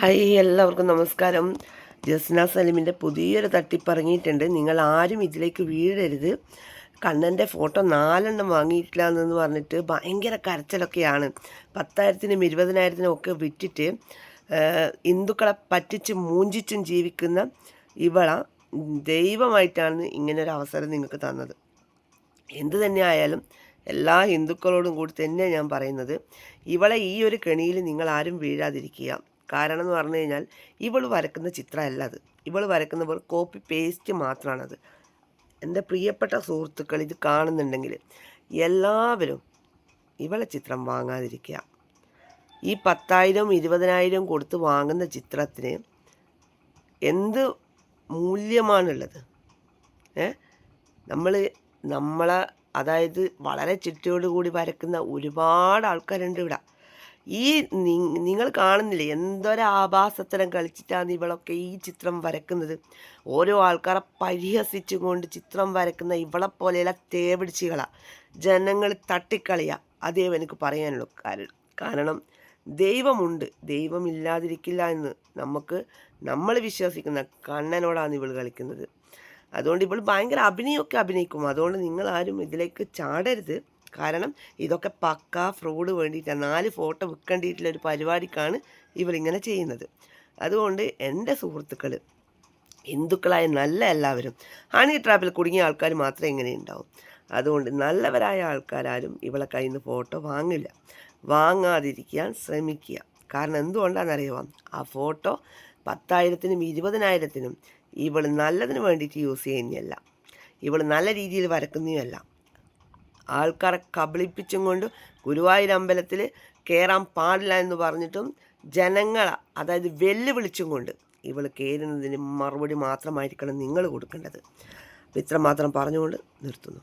Hi എല്ലാവർക്കും നമസ്കാരം. ജസ്ന സലിമിന്റെ പുതിയൊരു തട്ടിപ്പറങ്ങിയിട്ടുണ്ട്. നിങ്ങൾ ആരും ഇതിലേക്ക് വീഴരുത്. കണ്ണന്റെ ഫോട്ടോ നാലെണ്ണം വാങ്ങിയിട്ടില്ല എന്ന് പറഞ്ഞിട്ട് ഭയങ്കര കരച്ചിലൊക്കെയാണ്. പത്തായിരത്തിനും ഇരുപതിനായിരത്തിനും ഒക്കെ വിറ്റിട്ട് ഹിന്ദുക്കളെ പറ്റിച്ച് മൂഞ്ചിച്ചും ജീവിക്കുന്ന ഇവള. ദൈവമായിട്ടാണ് ഇങ്ങനൊരു അവസരം നിങ്ങൾക്ക് തന്നത്. എന്തു തന്നെ ആയാലും എല്ലാ ഹിന്ദുക്കളോടും കൂടി തന്നെ ഞാൻ പറയുന്നത്. ഇവളെ ഈ ഒരു കെണിയിൽ നിങ്ങൾ ആരും വീഴാതിരിക്കുക. കാരണം എന്ന് പറഞ്ഞു കഴിഞ്ഞാൽ ഇവൾ വരക്കുന്ന ചിത്രമല്ല അത്. ഇവൾ വരക്കുന്ന പോലെ കോപ്പി പേസ്റ്റ് മാത്രമാണത്. എന്റെ പ്രിയപ്പെട്ട സുഹൃത്തുക്കൾ ഇത് കാണുന്നുണ്ടെങ്കിൽ എല്ലാവരും ഇവളെ ചിത്രം വാങ്ങാതിരിക്കുക. ഈ പത്തായിരം ഇരുപതിനായിരം കൊടുത്ത് വാങ്ങുന്ന ചിത്രത്തിന് എന്ത് മൂല്യമാണുള്ളത്? ഏ? നമ്മൾ നമ്മളെ അതായത് വളരെ ചിട്ടയോടുകൂടി വരക്കുന്ന ഒരുപാട് ആൾക്കാരുണ്ട് ഇവിടെ. ഈ നിങ്ങൾ കാണുന്നില്ലേ? എന്തൊരാഭാസത്തരം കളിച്ചിട്ടാണ് ഇവളൊക്കെ ഈ ചിത്രം വരക്കുന്നത്. ഓരോ ആൾക്കാരെ പരിഹസിച്ചുകൊണ്ട് ചിത്രം വരക്കുന്ന ഇവളെ പോലെയുള്ള തേപിടിച്ചുകളാണ് ജനങ്ങൾ തട്ടിക്കളിയ. അതേ എനിക്ക് പറയാനുള്ളൂ. കാരണം കാരണം ദൈവമുണ്ട്. ദൈവമില്ലാതിരിക്കില്ല എന്ന് നമുക്ക് നമ്മൾ വിശ്വസിക്കുന്ന കണ്ണനോടാണ് ഇവൾ കളിക്കുന്നത്. അതുകൊണ്ട് ഇവൾ ഭയങ്കര അഭിനയമൊക്കെ അഭിനയിക്കും. അതുകൊണ്ട് നിങ്ങൾ ആരും ഇതിലേക്ക് ചാടരുത്. കാരണം ഇതൊക്കെ പക്ക ഫ്രോഡ് വേണ്ടിയിട്ടാണ് നാല് ഫോട്ടോ വിൽക്കേണ്ടിയിട്ടുള്ള ഒരു പരിപാടിക്കാണ് ഇവരിങ്ങനെ ചെയ്യുന്നത്. അതുകൊണ്ട് എന്റെ സുഹൃത്തുക്കൾ ഹിന്ദുക്കളായ നല്ല എല്ലാവരും ഹണി ട്രാപ്പിൽ കുടുങ്ങിയ ആൾക്കാർ മാത്രമേ ഇങ്ങനെ ഉണ്ടാവും. അതുകൊണ്ട് നല്ലവരായ ആൾക്കാരും ഇവളെ കയ്യിൽ നിന്ന് ഫോട്ടോ വാങ്ങില്ല. വാങ്ങാതിരിക്കാൻ ശ്രമിക്കുക. കാരണം എന്തുകൊണ്ടാണെന്നറിയാം ആ ഫോട്ടോ പത്തായിരത്തിനും ഇരുപതിനായിരത്തിനും ഇവൾ നല്ലതിന് വേണ്ടിയിട്ട് യൂസ് ചെയ്യുന്നതല്ല. ഇവൾ നല്ല രീതിയിൽ വരക്കുന്നതല്ല. ആൾക്കാരെ കബളിപ്പിച്ചും കൊണ്ട് ഗുരുവായൂർ അമ്പലത്തിൽ കയറാൻ പാടില്ല എന്ന് പറഞ്ഞിട്ടും ജനങ്ങളെ അതായത് വെല്ലുവിളിച്ചും കൊണ്ട് ഇവൾ കയറുന്നതിന് മറുപടി മാത്രമായിരിക്കണം നിങ്ങൾ കൊടുക്കേണ്ടത്. അപ്പം ഇത്ര മാത്രം പറഞ്ഞുകൊണ്ട് നിർത്തുന്നു.